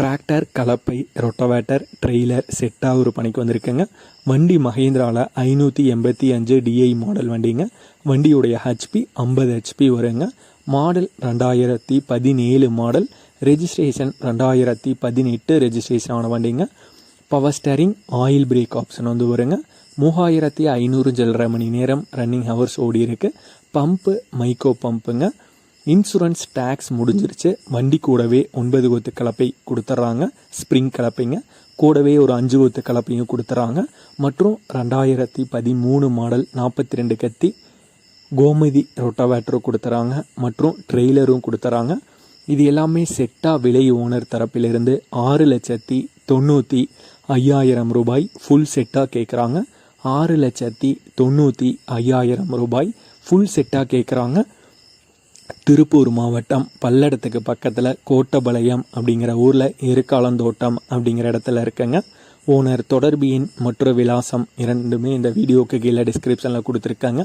Tractor கலப்பை rotavator trailer செட்டாக ஒரு பணிக்கு வந்திருக்குங்க. வண்டி மஹேந்திராவில் ஐநூற்றி எண்பத்தி அஞ்சு டிஐ மாடல் வண்டிங்க. வண்டியுடைய ஹெச்பி ஐம்பது ஹெச்பி வருங்க. மாடல் ரெண்டாயிரத்தி பதினேழு மாடல் ரெஜிஸ்ட்ரேஷன் ரெண்டாயிரத்தி பதினெட்டு ரெஜிஸ்ட்ரேஷன் ஆன வண்டிங்க. Power steering oil brake option வந்து வருங்க. மூவாயிரத்தி ஐநூறு ஜெல்லரை மணி நேரம் ரன்னிங் ஹவர்ஸ் ஓடி இருக்குது பம்பு மைக்கோ பம்புங்க இன்சூரன்ஸ் டேக்ஸ் முடிஞ்சிருச்சு. வண்டி கூடவே ஒன்பது கொத்து கலப்பை கொடுத்துட்றாங்க ஸ்ப்ரிங் கலப்பைங்க. கூடவே ஒரு அஞ்சு கொத்து கலப்பையும் கொடுத்துட்றாங்க மற்றும் ரெண்டாயிரத்தி பதிமூணு மாடல் நாற்பத்தி ரெண்டு கத்தி கோமதி ரொட்டாவேட்டரும் கொடுத்துறாங்க. மற்றும் ட்ரெய்லரும் கொடுத்துறாங்க. இது எல்லாமே செட்டாக விலை ஓனர் தரப்பிலிருந்து ஆறு லட்சத்தி தொண்ணூற்றி ஐயாயிரம் ரூபாய் ஃபுல் செட்டாக கேட்குறாங்க ஆறு லட்சத்தி தொண்ணூற்றி ஐயாயிரம் ரூபாய் ஃபுல் செட்டாக கேட்குறாங்க திருப்பூர் மாவட்டம் பல்லடத்துக்கு பக்கத்தில் கோட்டபாளையம் அப்படிங்கிற ஊரில் எருக்காலந்தோட்டம் அப்படிங்கிற இடத்துல இருக்கங்க. ஓனர் தொடர்பியின் எண் மற்றும் விலாசம் இரண்டுமே இந்த வீடியோக்கு கீழே டிஸ்கிரிப்ஷனில் கொடுத்துருக்காங்க.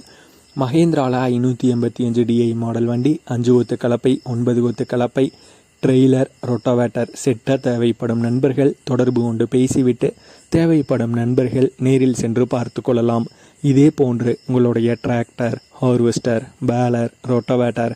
மகேந்திராலா ஐநூற்றி எண்பத்தி அஞ்சு டிஐ மாடல் வண்டி அஞ்சு கொத்து கலப்பை ஒன்பது கொத்து கலப்பை ட்ரெய்லர் ரொட்டோவேட்டர் செட்டாக தேவைப்படும் நண்பர்கள் தொடர்பு கொண்டு பேசிவிட்டு தேவைப்படும் நண்பர்கள் நேரில் சென்று பார்த்து கொள்ளலாம். இதே போன்று உங்களுடைய டிராக்டர் ஹார்வெஸ்டர் பேலர் ரொட்டோவேட்டர்